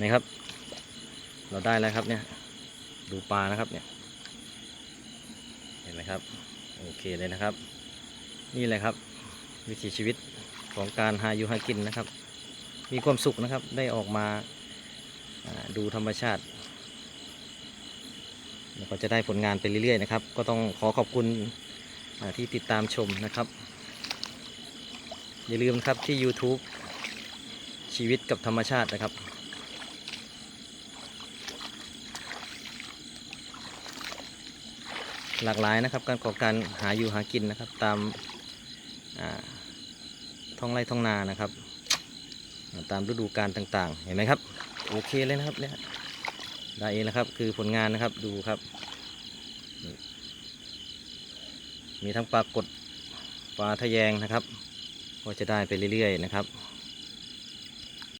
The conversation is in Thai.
นี่ครับ เราได้แล้วครับเนี่ย ดูปลานะครับเนี่ย เห็นไหมครับ โอเคเลยนะครับ นี่แหละครับ วิถีชีวิตของการหาอยู่หากินนะครับ มีความสุขนะครับ ได้ออกมาดูธรรมชาติแล้วก็จะได้ผลงานไปเรื่อยๆนะครับ ก็ต้องขอขอบคุณที่ติดตามชมนะครับ อย่าลืมครับที่ YouTube ชีวิตกับธรรมชาตินะครับ หลากหลายนะครับ การก่อการหาอยู่หากินนะครับ ตามาท้องไร่ท้องนานะครับ ตามฤดูกาลต่างๆ เห็นไหมครับ โอเคเลยนะครับเนี่ยได้เองนะครับคือผลงานนะครับดูครับ มีทั้งปลากดปลาทะแยงนะครับ ก็จะได้ไปเรื่อยๆนะครับ